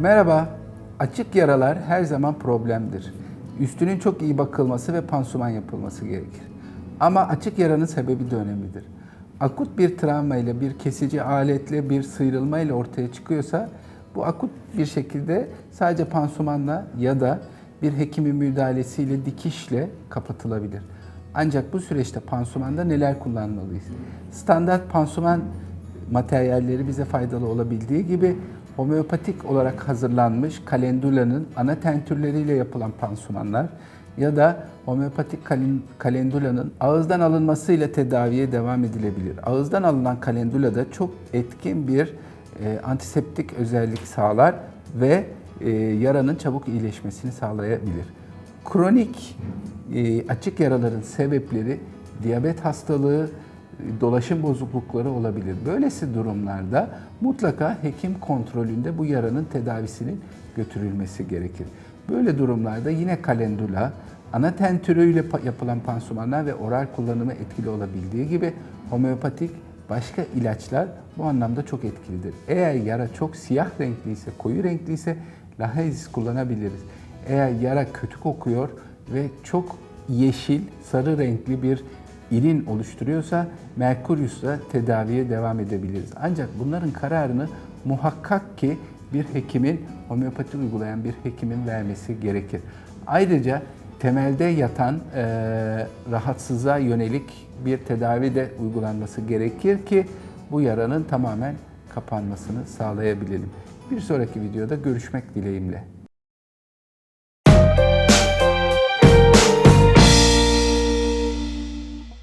Merhaba. Açık yaralar her zaman problemdir. Üstünün çok iyi bakılması ve pansuman yapılması gerekir. Ama açık yaranın sebebi de önemlidir. Akut bir travma ile, bir kesici aletle, bir sıyrılma ile ortaya çıkıyorsa bu akut bir şekilde sadece pansumanla ya da bir hekimin müdahalesiyle, dikişle kapatılabilir. Ancak bu süreçte pansumanda neler kullanmalıyız? Standart pansuman materyalleri bize faydalı olabildiği gibi homeopatik olarak hazırlanmış kalendulanın ana tentürleriyle yapılan pansumanlar ya da homeopatik kalen- kalendulanın ağızdan alınmasıyla tedaviye devam edilebilir. Ağızdan alınan kalendula da çok etkin bir e, antiseptik özellik sağlar ve e, yaranın çabuk iyileşmesini sağlayabilir. Kronik e, açık yaraların sebepleri diyabet hastalığı, dolaşım bozuklukları olabilir. Böylesi durumlarda mutlaka hekim kontrolünde bu yaranın tedavisinin götürülmesi gerekir. Böyle durumlarda yine kalendula, ana tentürüyle yapılan pansumanlar ve oral kullanımı etkili olabildiği gibi homeopatik başka ilaçlar bu anlamda çok etkilidir. Eğer yara çok siyah renkliyse, koyu renkliyse lahezis kullanabiliriz. Eğer yara kötü kokuyor ve çok yeşil, sarı renkli bir irin oluşturuyorsa Merkurius'la tedaviye devam edebiliriz. Ancak bunların kararını muhakkak ki bir hekimin, homeopati uygulayan bir hekimin vermesi gerekir. Ayrıca temelde yatan eee rahatsızlığa yönelik bir tedavi de uygulanması gerekir ki bu yaranın tamamen kapanmasını sağlayabilelim. Bir sonraki videoda görüşmek dileğimle.